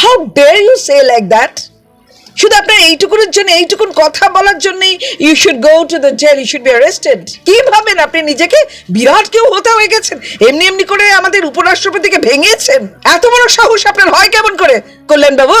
How dare you say like that শুধু আপনার এইটুকুনের জন্য এইটুকুন কথা বলার জন্যই you should go to the jail you should be arrested কি ভাবেন আপনি নিজেকে? বিরাট কেউ হতে হয়ে গেছেন। এমনি এমনি করে আমাদের উপরাষ্ট্রপতিকে ভেঙেছেন। এত বড় সাহস আপনার হয় কেমন করে? কল্যাণ বাবু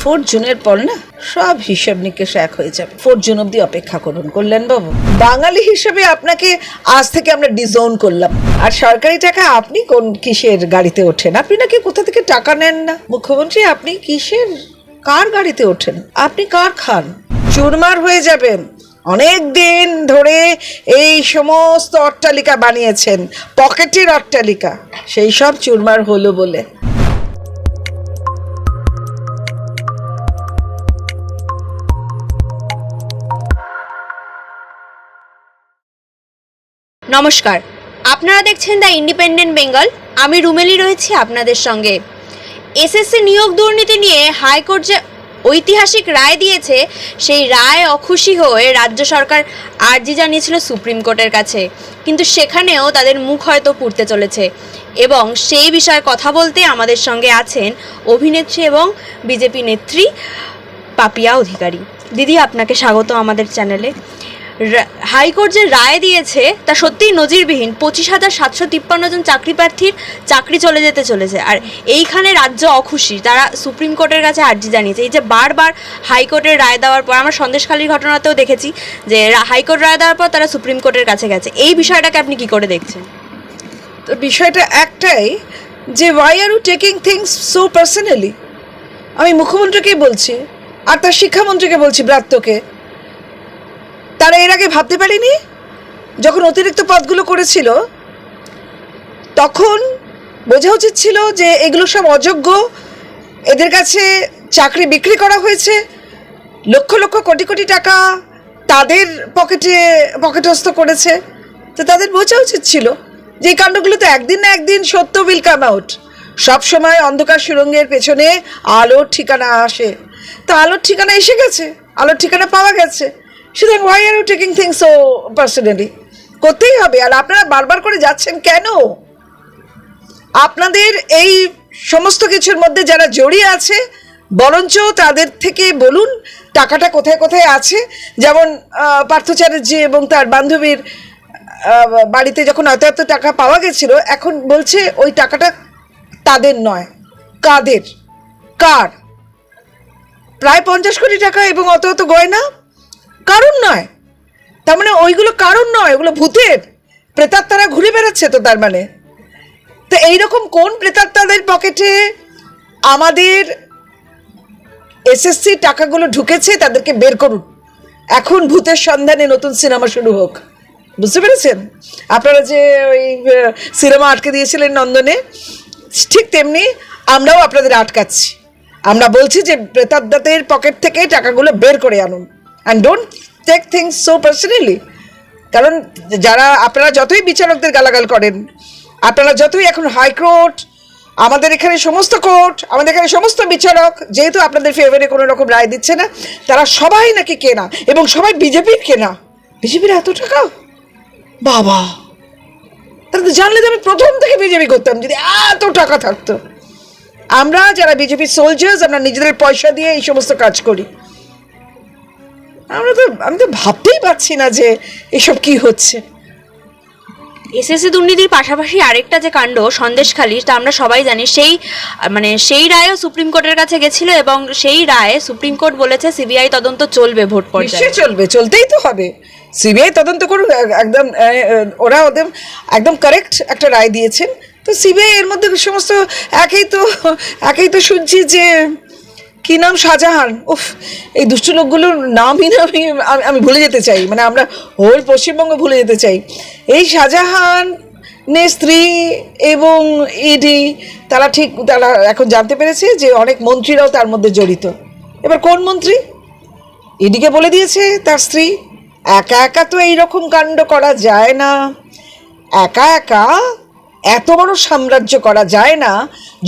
ফোর জুনের পর না, সব হিসাব নিকেশ এক হয়ে যাবে। ফোর জুন অব্দি অপেক্ষা করুন, করলেন বাবু। বাঙালি হিসেবে আপনাকে আজ থেকে আমরা ডিজোন করলাম। আর সরকারি টাকা আপনি কোন কিসের গাড়িতে ওঠেন? আপনি নাকি কোথা থেকে টাকা নেন না? মুখ্যমন্ত্রী, আপনি কিসের, কার গাড়িতে ওঠেন? আপনি কার খান? চুরমার হয়ে যাবেন অনেক দিন ধরে এই সমস্ত অট্টালিকা বানিয়েছেন, পকেটের অট্টালিকা। সেই সব চুরমার হলো বলে। নমস্কার। আপনারা দেখছেন দ্য ইন্ডিপেন্ডেন্ট বেঙ্গল। আমি রুমেলি রয়েছি আপনাদের সঙ্গে। এসএসসি নিয়োগ দুর্নীতি নিয়ে হাইকোর্ট যে ঐতিহাসিক রায় দিয়েছে, সেই রায় অখুশি হয়ে রাজ্য সরকার আর্জি জানিয়েছিল সুপ্রিম কোর্টের কাছে। কিন্তু সেখানেও তাদের মুখ হয়তো পুড়তে চলেছে। এবং সেই বিষয়ে কথা বলতে আমাদের সঙ্গে আছেন অভিনেত্রী এবং বিজেপি নেত্রী পাপিয়া অধিকারী। দিদি, আপনাকে স্বাগত আমাদের চ্যানেলে। হাইকোর্ট যে রায় দিয়েছে, তা সত্যিই নজিরবিহীন। পঁচিশ হাজার সাতশো তিপ্পান্ন জন চাকরি প্রার্থীর চাকরি চলে যেতে চলেছে। আর এইখানে রাজ্য অখুশি। তারা সুপ্রিম কোর্টের কাছে আর্জি জানিয়েছে। এই যে বারবার হাইকোর্টের রায় দেওয়ার পর, আমরা সন্দেশখালীর ঘটনাতেও দেখেছি যে হাইকোর্ট রায় দেওয়ার পর তারা সুপ্রিম কোর্টের কাছে গেছে। এই বিষয়টাকে আপনি কি করে দেখছেন? তো বিষয়টা একটাই যে why are you taking things so personally আমি মুখ্যমন্ত্রীকেই বলছি, আর তার শিক্ষামন্ত্রীকে বলছি ব্রাত্যকে। তারা এর আগে ভাবতে পারেনি? যখন অতিরিক্ত পদগুলো করেছিল, তখন বোঝা উচিত ছিল যে এগুলো সব অযোগ্য। এদের কাছে চাকরি বিক্রি করা হয়েছে। লক্ষ লক্ষ কোটি কোটি টাকা তাদের পকেটে, পকেটস্থ করেছে। তো তাদের বোঝা উচিত ছিল যে এই কাণ্ডগুলো তো একদিন না একদিন সত্য উইল কাম আউট সবসময় অন্ধকার সুরঙ্গের পেছনে আলোর ঠিকানা আসে। তো আলোর ঠিকানা এসে গেছে, আলোর ঠিকানা পাওয়া গেছে। সুতরাং why are you taking things so personally করতেই হবে। আর আপনারা বারবার করে যাচ্ছেন কেন? আপনাদের এই সমস্ত কিছুর মধ্যে যারা জড়িয়ে আছে, বরঞ্চ তাদের থেকে বলুন টাকাটা কোথায় কোথায় আছে। যেমন পার্থ এবং তার বান্ধবীর বাড়িতে যখন এত এত টাকা পাওয়া গেছিল, এখন বলছে ওই টাকাটা তাদের নয়, কাদের? কার? প্রায় পঞ্চাশ কোটি টাকা এবং অত অত গয়না? কারণ নয়। তার মানে ওইগুলো কারণ নয়, ওগুলো ভূতের। প্রেতাত্মারা ঘুরে বেড়াচ্ছে তো তার মানে। তো এইরকম কোন প্রেতাত্মাদের পকেটে আমাদের এসএসসি টাকাগুলো ঢুকেছে তাদেরকে বের করুন। এখন ভূতের সন্ধানে নতুন সিনেমা শুরু হোক। বুঝতে পেরেছেন? আপনারা যে ওই সিনেমা আটকে দিয়েছিলেন নন্দনে, ঠিক তেমনি আমরাও আপনাদের আটকাচ্ছি। আমরা বলছি যে প্রেতাত্মাদের পকেট থেকে টাকাগুলো বের করে আনুন। And don't take things so personally কারণ যারা, আপনারা যতই বিচারকদের গালাগাল করেন, আপনারা যতই এখন হাইকোর্ট আমাদের এখানে সমস্ত কোর্ট আমাদের এখানে সমস্ত বিচারক, যেহেতু আপনাদের ফেভারে কোনো রকম রায় দিচ্ছে না, তারা সবাই নাকি কেনা, এবং সবাই বিজেপির কেনা। বিজেপির এত টাকা? বাবা! তাহলে তো জানলে তো আমি প্রথম থেকে বিজেপি করতাম, যদি এত টাকা থাকতো। আমরা যারা বিজেপি সোলজার্স আমরা নিজেদের পয়সা দিয়ে এই সমস্ত কাজ করি। আমরা তো আমি তো ভাবতেই পারছি না যে এসব কি হচ্ছে। এসএসসি দুর্নীতির পাশাপাশি আরেকটা যে কাণ্ড সন্দেশখালী তা আমরা সবাই জানি সেই মানে সেই রায়ও সুপ্রিম কোর্টের কাছে গেছিল এবং সেই রায়ে সুপ্রিম কোর্ট বলেছে সিবিআই তদন্ত চলবে ভোট পর্যায়ে। চলবে চলতেই তো হবে। সিবিআই তদন্ত করুন একদম ওরা ওদের একদম কারেক্ট একটা রায় দিয়েছেন। তো সিবিআই এর মধ্যে সমস্ত একেই তো একেই তো শুনছি যে কি নাম শাহজাহান? উফ, এই দুষ্ট লোকগুলোর নামই না আমি, আমি- ভুলে যেতে চাই। মানে আমরা হোল পশ্চিমবঙ্গ ভুলে যেতে চাই। এই শাহজাহান নে স্ত্রী এবং ইডি, তারা ঠিক, তারা এখন জানতে পেরেছে যে অনেক মন্ত্রীরাও তার মধ্যে জড়িত। এবার কোন মন্ত্রী? ইডিকে বলে দিয়েছে তার স্ত্রী। একা একা তো এইরকম কাণ্ড করা যায় না। একা একা এত বড় সাম্রাজ্য করা যায় না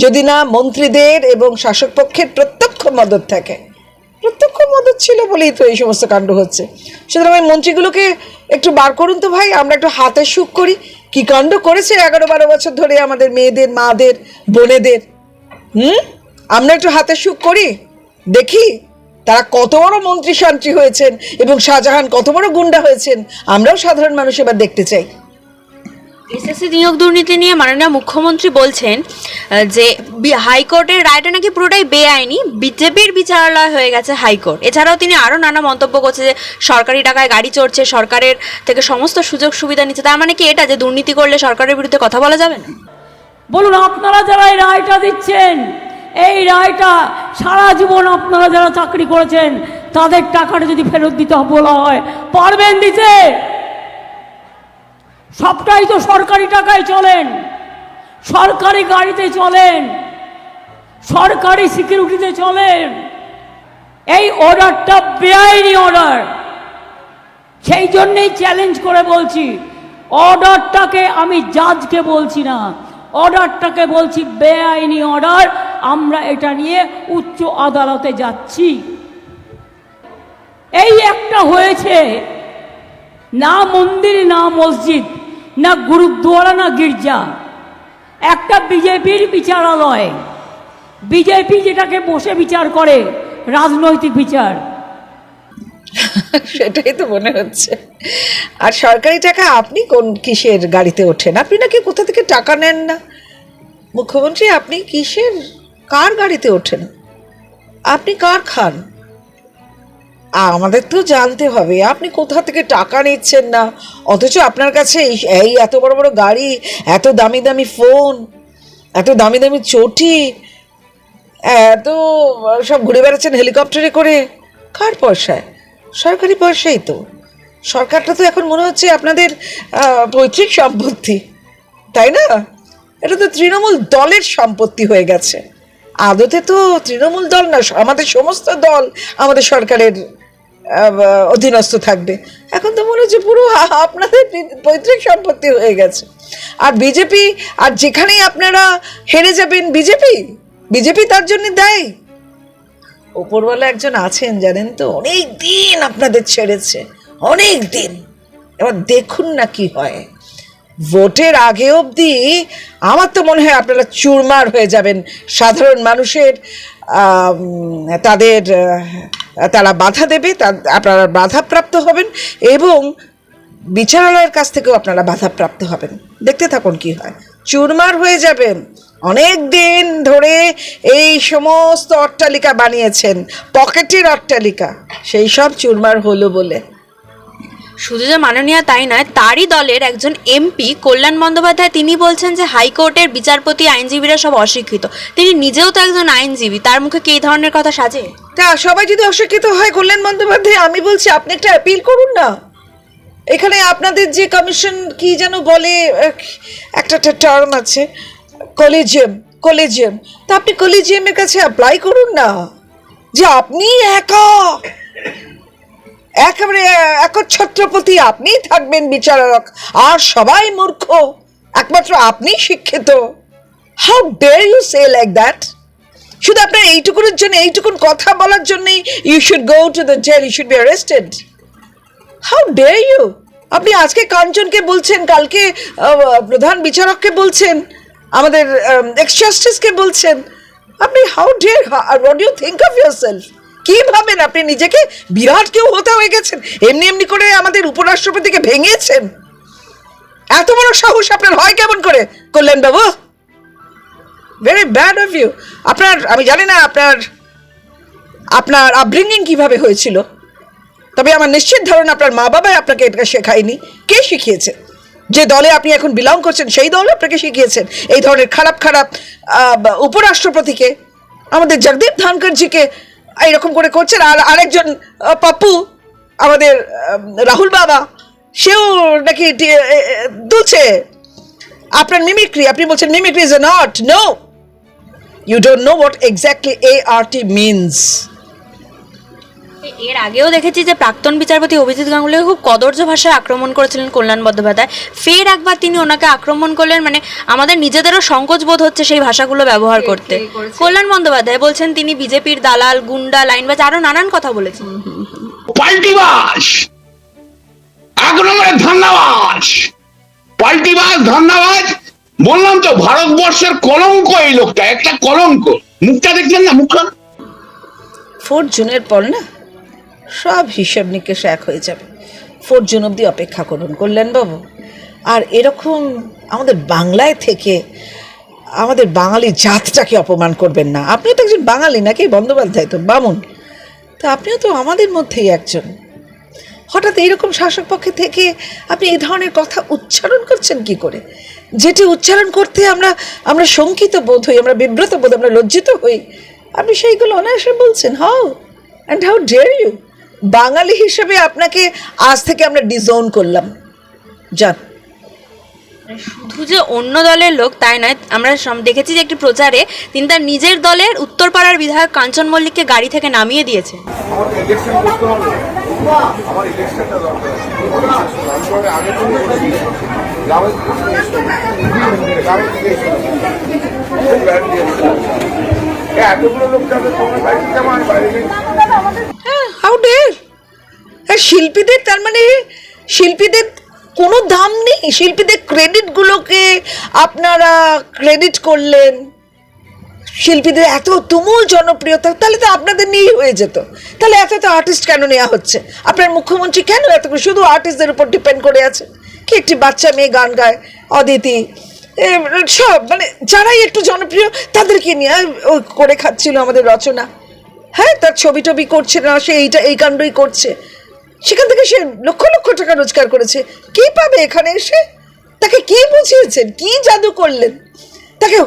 যদি না মন্ত্রীদের এবং শাসক পক্ষের প্রত্যক্ষ মদত থাকে। প্রত্যক্ষ মদত ছিল বলেই তো এই সমস্ত কাণ্ড হচ্ছে। সুতরাং ওই মন্ত্রীগুলোকে একটু বার করুন তো ভাই, আমরা একটু হাতে সুখ করি। কি কাণ্ড করেছে এগারো বারো বছর ধরে আমাদের মেয়েদের, মাদের, বোনেদের? হুম? আমরা একটু হাতে সুখ করি? দেখি, তারা কত বড় মন্ত্রী শান্তি হয়েছেন এবং শাহজাহান কত বড় গুন্ডা হয়েছেন, আমরাও সাধারণ মানুষ এবার দেখতে চাই। এসএসসি নিয়োগ দুর্নীতি নিয়ে মাননীয় মুখ্যমন্ত্রী বলছেন যে হাইকোর্টের রায়টা নাকি পুরোটাই বেআইনি। বিজেপির বিচারালয় হয়ে গেছে হাইকোর্ট। এছাড়াও তিনি আরও নানা মন্তব্য করছে যে সরকারি টাকায় গাড়ি চড়ছে, সরকারের থেকে সমস্ত সুযোগ সুবিধা নিচ্ছে। তার মানে কি এটা যে দুর্নীতি করলে সরকারের বিরুদ্ধে কথা বলা যাবে না? বলুন, আপনারা যারা এই রায়টা দিচ্ছেন, এই রায়টা সারা জীবন আপনারা যারা চাকরি করেছেন, তাদের টাকাটা যদি ফেরত দিতে বলা হয়, পারবেন দিতে? সবটাই তো সরকারি টাকায় চলেন। সরকারি গাড়িতে চলেন। সরকারি সিকিউরিটিতে চলেন। এই অর্ডারটা বেআইনি অর্ডার। সেই জন্যেই চ্যালেঞ্জ করে বলছি, অর্ডারটাকে আমি জাজকে বলছি না। অর্ডারটাকে বলছি বেআইনি অর্ডার। আমরা এটা নিয়ে উচ্চ আদালতে যাচ্ছি। এই একটা হয়েছে, না মন্দির, না মসজিদ। না গুরুদ্বারা না গির্জা। একটা বিজেপির বিচারালয়। বিজেপি যেটাকে বসে বিচার করে, রাজনৈতিক বিচার। সেটাই তো মনে হচ্ছে। আর সরকারি টাকা আপনি কোন কিসের গাড়িতে ওঠেন? আপনি নাকি কোথা থেকে টাকা নেন না? মুখ্যমন্ত্রী, আপনি কিসের, কার গাড়িতে ওঠেন? আপনি কার খান? আমাদের তো জানতে হবে, আপনি কোথা থেকে টাকা নিচ্ছেন না? অথচ আপনার কাছে এই- এত বড় বড় গাড়ি, এত দামি দামি ফোন, এত দামি দামি চটি, এত সব ঘুরে বেড়াচ্ছেন হেলিকপ্টারে করে। কার পয়সায়? সরকারি পয়সাই তো। সরকারটা তো এখন মনে হচ্ছে আপনাদের পৈতৃক সম্পত্তি। তাই না? এটা তো তৃণমূল দলের সম্পত্তি হয়ে গেছে। আদতে তো তৃণমূল দল না আমাদের সমস্ত দল আমাদের সরকারের অধীনস্থ থাকবে। এখন তো মনে হচ্ছে পুরো আপনাদের পৈতৃক সম্পত্তি হয়ে গেছে। আর বিজেপি, আর যেখানেই আপনারা হেরে যাবেন, বিজেপি? বিজেপি তার জন্য দেয়। ওপরওয়ালা একজন আছেন, জানেন তো, অনেক দিন আপনাদের ছেড়েছে, অনেক দিন। এবার দেখুন না কি হয়। ভোটের আগে অবধি আমার তো মনে হয় আপনারা চুরমার হয়ে যাবেন। সাধারণ মানুষের তাদের তারা বাধা দেবে আপনারা বাধাপ্রাপ্ত হবেন এবং বিচারালয়ের কাছ থেকেও আপনারা বাধাপ্রাপ্ত হবেন। দেখতে থাকুন কি হয়। চুরমার হয়ে যাবেন। অনেক দিন ধরে এই সমস্ত অট্টালিকা বানিয়েছেন, পকেটের অট্টালিকা। সেই সব চুরমার হলো বলে। শুধু যে মাননীয় তাই নয়, তারই দলের একজন এমপি কল্যাণ বন্দ্যোপাধ্যায়, তিনি বলছেন যে হাইকোর্টের বিচারপতি, আইনজীবীরা সব অশিক্ষিত। তিনি নিজেও তো একজন আইনজীবী, তার মুখে কি ধরনের কথা সাজে? তা সবাই যদি অশিক্ষিত হয় কল্যাণ বন্দ্যোপাধ্যায়, আমি বলছি, আপনি একটা অ্যাপিল করুন না। এখানে আপনাদের যে কমিশন কি যেন বলে একটা টার্ম আছে কলেজিয়াম কলেজিয়াম তা আপনি কলেজিয়ামের কাছে অ্যাপ্লাই করুন না। যে আপনি একা একেবারে একচ্ছত্রপতি, আপনিই থাকবেন বিচারক। আর সবাই মূর্খ, একমাত্র আপনি শিক্ষিত। How dare you say like that শুধু আপনার এইটুকুনের জন্য এইটুকুন কথা বলার জন্যই you should go to the jail you should be arrested how dare you আপনি আজকে কাঞ্চনকে বলছেন, কালকে প্রধান বিচারককে বলছেন, আমাদের এক্স জাস্টিসকে বলছেন। আপনি how dare what you think of yourself কি ভাবেন আপনি নিজেকে? বিরাট কেউ হতে হয়ে গেছেন। এমনি এমনি করে আমাদের উপরাষ্ট্রপতিকে ভেঙেছেন। এত বড় সাহস আপনার হয় কেমন করে করলেন বাবু ভেরি ব্যাড অফ ইউ আপনার, আমি জানি না আপনার আপনার আপব্রিঙ্গিং কীভাবে হয়েছিল। তবে আমার নিশ্চিত ধারণা আপনার মা বাবাই আপনাকে এটা শেখায়নি। কে শিখিয়েছে? যে দলে আপনি এখন বিলং করছেন, সেই দল আপনাকে শিখিয়েছেন। এই ধরনের খারাপ খারাপ উপরাষ্ট্রপতিকে, আমাদের জগদীপ ধানকরজিকে এইরকম করে করছেন। আর আরেকজন পাপ্পু, আমাদের রাহুল বাবা, সেও নাকি দুলছে। আপনার মিমিক্রি আপনি বলছেন mimicry is not no you don't know what exactly A R T means এর আগেও দেখেছি যে প্রাক্তন বিচারপতি অভিজিৎ গাঙ্গুলিকে খুব কদর্য ভাষায় আক্রমণ করেছিলেন কল্যাণ বন্দ্যোপাধ্যায়। ফের একবার তিনি ওনাকে আক্রমণ করলেন মানে আমাদের নিজেদেরও সংকোচ বোধ হচ্ছে সেই ভাষাগুলো ব্যবহার করতে। কল্যাণ বন্দ্যোপাধ্যায় বলছেন তিনি বিজেপির দালাল গুন্ডা লাইনবাজ আরও নানান কথা বলেছেন। পাল্টিবাস এক নম্বরে ধন্যবাদ! পাল্টিবাস ধন্যবাদ! বললাম তো ভারতবর্ষের কলঙ্ক এই লোকটা একটা কলঙ্ক। মুখটা দেখলেন না মুখটা ফোর জুনের পর না? সব হিসাব নিকেশ এক হয়ে যাবে। ফোর জুন অবধি অপেক্ষা করুন, কল্যাণবাবু। আর এরকম আমাদের বাংলায় থেকে আমাদের বাঙালি জাতটাকে অপমান করবেন না। আপনিও তো একজন বাঙালি নাকি, বন্দ্যোপাধ্যায় তো, বামুন। তা আপনিও তো আমাদের মধ্যেই একজন। হঠাৎ এইরকম শাসক পক্ষে থেকে আপনি এই ধরনের কথা উচ্চারণ করছেন কি করে? যেটি উচ্চারণ করতে আমরা আমরা শঙ্কিত বোধ হই, আমরা বিব্রত বোধ, আমরা লজ্জিত হই। আপনি সেইগুলো অনায়াসে বলছেন how and how dare you Bangali হিসেবে আপনাকে আজ থেকে আমরা ডিজোন করলাম। যান। শুধু যে অন্য দলের লোক তাই নয় আমরা দেখেছি যে একটি প্রচারে তিনি তার নিজের দলের উত্তরপাড়ার বিধায়ক কাঞ্চন মল্লিককে গাড়ি থেকে নামিয়ে দিয়েছি। হ্যাঁ হাউ ডেয়ার হ্যাঁ শিল্পীদের তার মানে শিল্পীদের কোনো দাম নেই। শিল্পীদের ক্রেডিটগুলোকে আপনারা ক্রেডিট করলেন। শিল্পীদের এত তুমুল জনপ্রিয়তা, তাহলে তো আপনাদের নিয়েই হয়ে যেত। তাহলে এত এত আর্টিস্ট কেন নেওয়া হচ্ছে? আপনার মুখ্যমন্ত্রী কেন এত শুধু আর্টিস্টদের উপর ডিপেন্ড করে আছে। কি একটি বাচ্চা মেয়ে গান গায়, অদিতি সব মানে যারাই একটু জনপ্রিয়, তাদেরকে নিয়ে করে খাচ্ছিল আমাদের রচনা। হ্যাঁ তার ছবি টবি করছে না, সে এইটা, এই কাণ্ডই করছে। সেখান থেকে সে লক্ষ লক্ষ টাকা রোজগার করেছে। কি পাবে এখানে এসে? তাকে কি বুঝিয়েছেন? কি জাদু করলেন? তাকে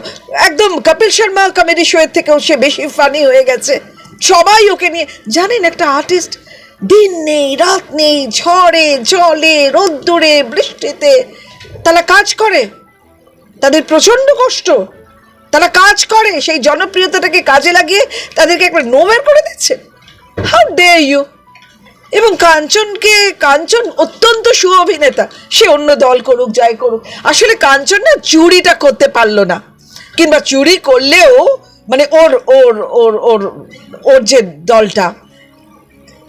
একদম কপিল শর্মা, কমেডি শোয়ের থেকেও সে বেশি ফানি হয়ে গেছে। সবাই ওকে নিয়ে, জানেন একটা আর্টিস্ট দিন নেই, রাত নেই, ঝড়ে, জলে, রোদ্দুরে, বৃষ্টিতে, তারা কাজ করে। তাদের প্রচণ্ড কষ্ট। তারা কাজ করে, সেই জনপ্রিয়তাটাকে কাজে লাগিয়ে তাদেরকে একবার নোবের করে দিচ্ছে। হাউ ডে ইউ এবং কাঞ্চনকে, কাঞ্চন অত্যন্ত সুঅভিনেতা, সে অন্য দল করুক, যাই করুক। আসলে কাঞ্চন না চুরিটা করতে পারল না। কিংবা চুরি করলেও মানে ওর ওর ওর ওর ওর যে দলটা,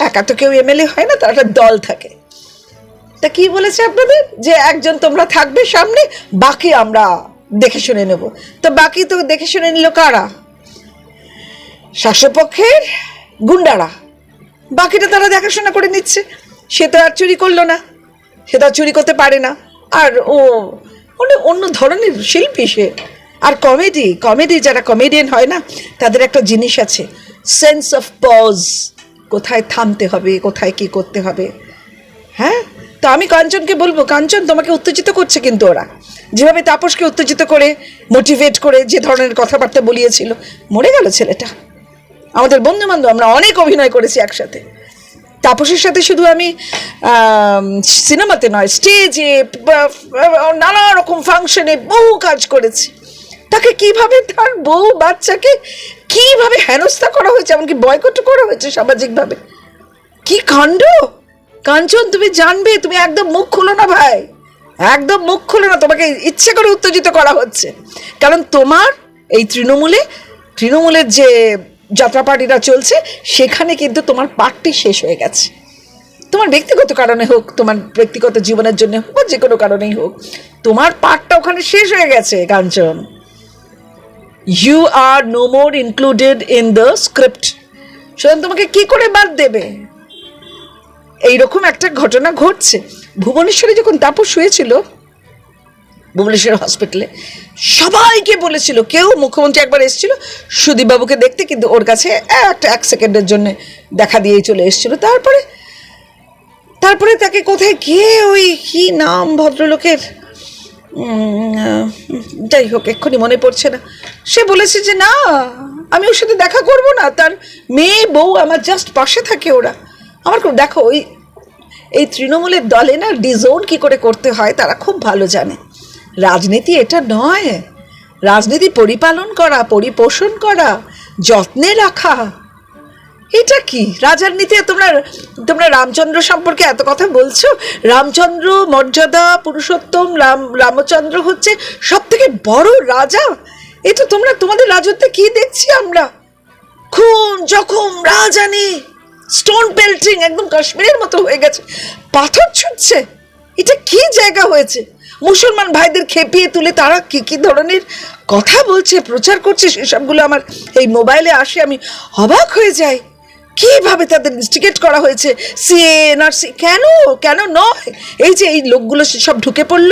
একা তো কেউ এমএলএ হয় না, তার একটা দল থাকে। তা কি বলেছে আপনাদের? যে একজন তোমরা থাকবে সামনে, বাকি আমরা দেখে শুনে নেব। তো বাকি তো দেখে শুনে নিল কারা? শাসকপক্ষের গুন্ডারা। বাকিটা তারা দেখাশোনা করে নিচ্ছে। সে তো আর চুরি করল না। সে তো আর চুরি করতে পারে না। আর ও, অন্য অন্য ধরনের শিল্পী সে। আর কমেডি কমেডি যারা কমেডিয়ান হয় না, তাদের একটা জিনিস আছে। Sense of pause. কোথায় থামতে হবে, কোথায় কি করতে হবে। হ্যাঁ? তো আমি কাঞ্চনকে বলব, কাঞ্চন তোমাকে উত্তেজিত করছে কিন্তু ওরা। যেভাবে তাপসকে উত্তেজিত করে মোটিভেট করে যে ধরনের কথাবার্তা বলিয়েছিল, মরে গেল ছেলেটা। আমাদের বন্ধু বান্ধব আমরা অনেক অভিনয় করেছি একসাথে। তাপসের সাথে শুধু আমি সিনেমাতে নয় স্টেজে নানা রকম ফাংশনে বহু কাজ করেছি। তাকে কীভাবে তার বউ, বাচ্চাকে কীভাবে হেনস্থা করা হয়েছে, এমনকি বয়কট করা হয়েছে সামাজিকভাবে? কি কাণ্ড? কাঞ্চন, তুমি জানবে, তুমি একদম মুখ খুলো না ভাই। একদম মুখ খুলো না, তোমাকে ইচ্ছে করে উত্তেজিত করা হচ্ছে। কারণ তোমার এই তৃণমূলে, তৃণমূলের যে যাত্রাপাটিটা চলছে, সেখানে কিন্তু তোমার পাঠটি শেষ হয়ে গেছে। তোমার ব্যক্তিগত কারণে হোক, তোমার ব্যক্তিগত জীবনের জন্য হোক, বা যে কোনো কারণেই হোক, তোমার পাঠটা ওখানে শেষ হয়ে গেছে, Kanchan. You are no more included in the script সুতরাং তোমাকে কি করে বাদ দেবে? এইরকম একটা ঘটনা ঘটছে। ভুবনেশ্বরে যখন তাপস হয়েছিল ভুবনেশ্বর হসপিটালে সবাইকে বলেছিল, কেউ মুখ্যমন্ত্রী একবার এসেছিল, সুদীপবাবুকে দেখতে, কিন্তু ওর কাছে একটা এক সেকেন্ডের জন্য দেখা দিয়েই চলে এসেছিল। তারপরে তারপরে তাকে কোথায় গিয়ে ওই কি নাম ভদ্রলোকের? যাই হোক, এক্ষুনি মনে পড়ছে না। সে বলেছে যে, না, আমি ওর সাথে দেখা করব না। তার মেয়ে, বউ আমার জাস্ট পাশে থাকে ওরা। আমার খুব, দেখো, ওই, এই তৃণমূলের দলে না ডিজোন কি করে করতে হয় তারা খুব ভালো জানে। রাজনীতি এটা নয়। রাজনীতি পরিপালন করা, পরিপোষণ করা, যত্নে রাখা। এটা কি? রাজার নীতি তোমরা তোমরা রামচন্দ্র সম্পর্কে এত কথা বলছো? রামচন্দ্র, মর্যাদা, পুরুষোত্তম, রাম, রামচন্দ্র হচ্ছে সব থেকে বড় রাজা। এটা তোমরা, তোমাদের রাজত্বে কি দেখছি আমরা? খুন, জখম রাজানি স্টোন পেল্টিং একদম কাশ্মীরের মতো হয়ে গেছে। পাথর ছুটছে। এটা কি জায়গা হয়েছে? মুসলমান ভাইদের খেপিয়ে তুলে তারা কি কি ধরনের কথা বলছে, প্রচার করছে, সেসবগুলো আমার এই মোবাইলে আসে, আমি অবাক হয়ে যাই। কীভাবে তাদের ইনস্টিগেট করা হয়েছে? সিএ এনআরসি কেন? কেন নয়? এই যে এই লোকগুলো সব ঢুকে পড়ল,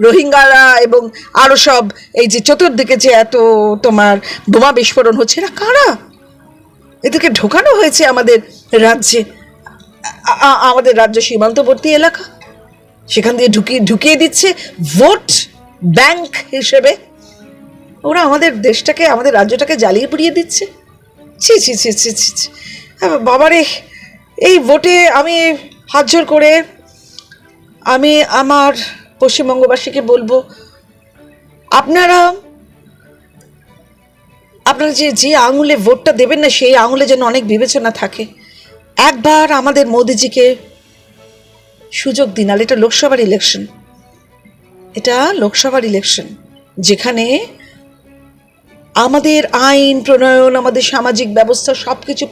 রোহিঙ্গারা এবং আরও সব, এই যে চতুর্দিকে যে এত তোমার বোমা বিস্ফোরণ হচ্ছে, এরা কারা? এদেরকে ঢোকানো হয়েছে আমাদের রাজ্যে আমাদের রাজ্য সীমান্তবর্তী এলাকা। সেখান দিয়ে ঢুকিয়ে ঢুকিয়ে দিচ্ছে ভোট ব্যাংক হিসেবে। ওরা আমাদের দেশটাকে, আমাদের রাজ্যটাকে জ্বালিয়ে পুড়িয়ে দিচ্ছে। ছি ছি ছি ছি ছি। বাবারে, এই ভোটে আমি হাত জোর করে আমি আমার পশ্চিমবঙ্গবাসীকে বলব, আপনারা আপনারা যে যে আঙুলে ভোটটা দেবেন না, সেই আঙুলে যেন অনেক বিবেচনা থাকে। একবার আমাদের মোদিজিকে সুযোগ দিন আর এটা লোকসভার ইলেকশন এটা লোকসভার ইলেকশন যেখানে আমাদের আইন প্রণয়ন, আমাদের সামাজিক ব্যবস্থা সব কিছু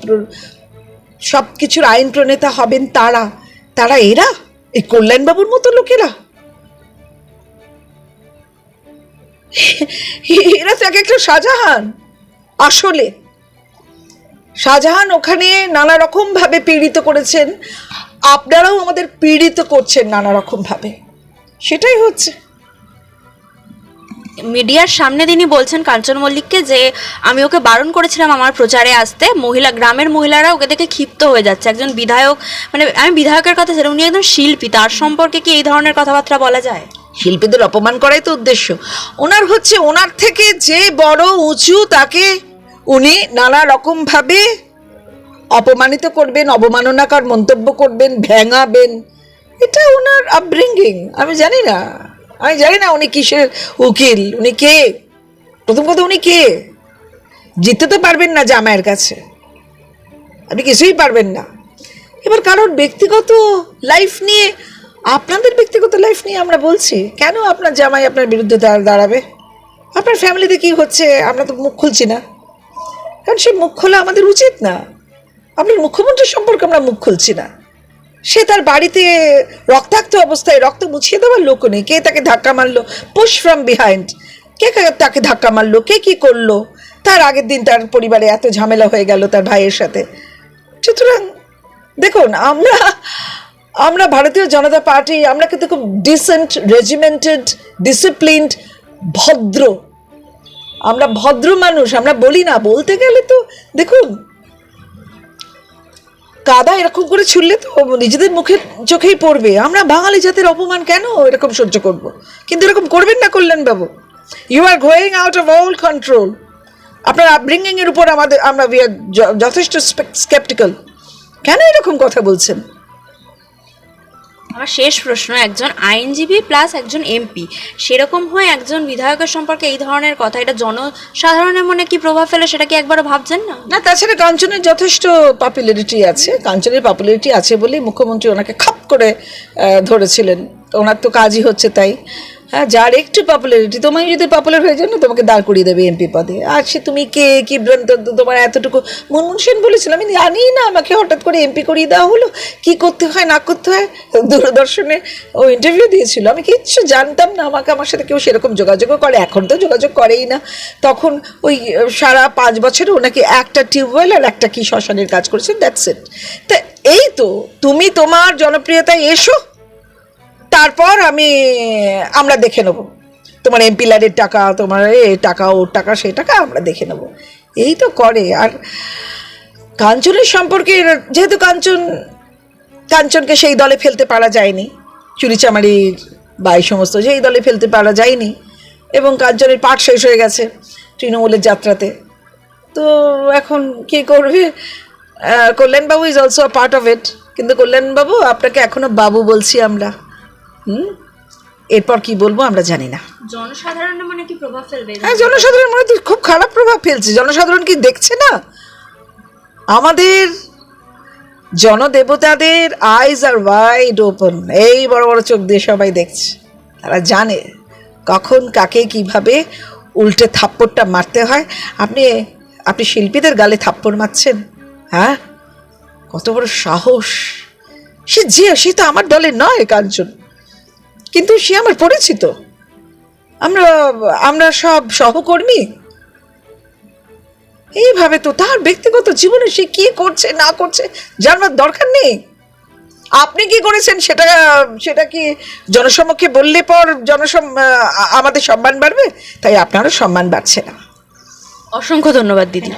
সব কিছুর আইন প্রণেতা হবেন তারা। তারা এরা? এই কল্যাণবাবুর মতো লোকেরা? এরা তো এক একটা শাহজাহান। আসলে শাহজাহান ওখানে নানা রকম ভাবে পীড়িত করেছেন। আপনারাও আমাদের পীড়িত করছেন নানা রকম ভাবে। সেটাই হচ্ছে। মিডিয়ার সামনে তিনি বলছেন কাঞ্চন মল্লিককে যে আমি ওকে বারণ করেছিলাম আমার প্রচারে আসতে। মহিলা গ্রামের মহিলারা ওকে দেখে ক্ষিপ্ত হয়ে যাচ্ছে। একজন বিধায়ক মানে আমি বিধায়কের কথা ছিল উনি একজন শিল্পী তার সম্পর্কে কি এই ধরনের কথাবার্তা বলা যায়? শিল্পীদের অপমান করাই তো উদ্দেশ্য। ওনার হচ্ছে ওনার থেকে যে বড় উঁচু তাকে উনি নানা রকম ভাবে অপমানিত করবেন, অবমাননাকার মন্তব্য করবেন, ভেঙাবেন। এটা ওনার আপব্রিঙ্গিং আমি জানি না। আমি জানি না উনি কিসের উকিল, উনি কে? প্রথম কথা উনি কে? জিততে তো পারবেন না জামাইয়ের কাছে। আপনি কিছুই পারবেন না। এবার কারোর ব্যক্তিগত লাইফ নিয়ে, আপনাদের ব্যক্তিগত লাইফ নিয়ে আমরা বলছি, কেন আপনার জামাই আপনার বিরুদ্ধে দাঁড়াবে? আপনার ফ্যামিলিতে কি হচ্ছে? আমরা তো মুখ খুলছি না। কারণ সে মুখ খোলা আমাদের উচিত না। আপনার মুখ্যমন্ত্রী সম্পর্কে আমরা মুখ খুলছি না। সে তার বাড়িতে রক্তাক্ত অবস্থায় রক্ত মুছিয়ে দেওয়ার লোক নেই। কে তাকে ধাক্কা মারলো? পুশ ফ্রম বিহাইন্ড কে তাকে ধাক্কা মারলো? কে কি করল? তার আগের দিন তার পরিবারে এত ঝামেলা হয়ে গেল তার ভাইয়ের সাথে। সুতরাং, দেখুন, আমরা আমরা ভারতীয় জনতা পার্টি, আমরা কিন্তু খুব ডিসেন্ট রেজিমেন্টেড ডিসিপ্লিনড ভদ্র আমরা ভদ্র মানুষ, আমরা বলি না, বলতে গেলে তো, দেখুন, কাদা এরকম করে ছুড়লে তো নিজেদের মুখে, চোখেই পড়বে। আমরা বাঙালি জাতির অপমান কেন এরকম সহ্য করব? কিন্তু এরকম করবেন না Kalyan babu. You are going out of all control আপনার আপব্রিঙ্গিং এর উপর আমাদের, আমরা are য- যথেষ্ট স্কেপটিক্যাল কেন এরকম কথা বলছেন? আমার শেষ প্রশ্ন, একজন আইনজীবী প্লাস একজন এমপি সেরকম হয় একজন বিধায়কের সম্পর্কে এই ধরনের কথা, এটা জনসাধারণের মনে কি প্রভাব ফেলে সেটা কি একবারও ভাবছেন না? না, তাছাড়া কাঞ্চনের যথেষ্ট পপুলারিটি আছে, কাঞ্চনের পপুলারিটি আছে বলেই মুখ্যমন্ত্রী ওনাকে খাপ করে ধরেছিলেন। ওনার তো কাজই হচ্ছে তাই। হ্যাঁ যার একটু পপুলারিটি তোমায় যদি পপুলার হয়ে যায় না, তোমাকে দাঁড় করিয়ে দেবে এমপি পদে। আর সে তুমি কে, কি তোমার এতটুকু মুনমুন সেন বলেছিল, আমি জানি না, আমাকে হঠাৎ করে এমপি করিয়ে দেওয়া হলো। কি করতে হয়, না করতে হয়, দূরদর্শনে ও ইন্টারভিউ দিয়েছিল। আমি কিচ্ছু জানতাম না, আমাকে আমার সাথে কেউ সেরকম যোগাযোগও করে, এখন তো যোগাযোগ করেই না। তখন ওই সারা পাঁচ বছরে ওনাকে একটা টিউবওয়েল আর একটা কি শ্মশানের কাজ করেছেন দ্যাটস ইট তা এই তো, তুমি তোমার জনপ্রিয়তায় এসো। তারপর আমি, আমরা দেখে নেব। তোমার এমপিলারের টাকা, তোমার এ টাকা, ওর টাকা, সে টাকা, আমরা দেখে নেব। এই তো করে। আর কাঞ্চনের সম্পর্কে, যেহেতু কাঞ্চন, কাঞ্চনকে সেই দলে ফেলতে পারা যায়নি চুরিচামারির বা এই সমস্ত সেই দলে ফেলতে পারা যায়নি, এবং কাঞ্চনের পাঠ শেষ হয়ে গেছে তৃণমূলের যাত্রাতে। তো এখন কি করবে? Kalyanbabu is also part of it কিন্তু কল্যাণবাবু, আপনাকে এখনও বাবু বলছি আমরা। এরপর কি বলব আমরা জানি না। জনসাধারণের মনে কি প্রভাব ফেলবে? হ্যাঁ জনসাধারণ মনে খুব খারাপ প্রভাব ফেলছে। জনসাধারণ কি দেখছে না? আমাদের জনদেবতাদের আইজ আর ওয়াইড ওপেন এই বড় বড় চোখ দিয়ে সবাই দেখছে। তারা জানে কখন কাকে কীভাবে উল্টে থাপ্পড়টা মারতে হয়। আপনি আপনি শিল্পীদের গালে থাপ্পড় মারছেন? হ্যাঁ? কত বড় সাহস। সে যে সে তো আমার দলের নয় কাঞ্চন। কিন্তু সে আমার পরিচিত। আমরা আমরা সব সহকর্মী। এইভাবে তো তার ব্যক্তিগত জীবনে সে কি করছে, না করছে, জানবার দরকার নেই। আপনি কি করেছেন সেটা সেটা কি জনসমক্ষে বললে পর জনসম আমাদের সম্মান বাড়বে? তাই আপনারও সম্মান বাড়ছে না। অসংখ্য ধন্যবাদ, দিদি।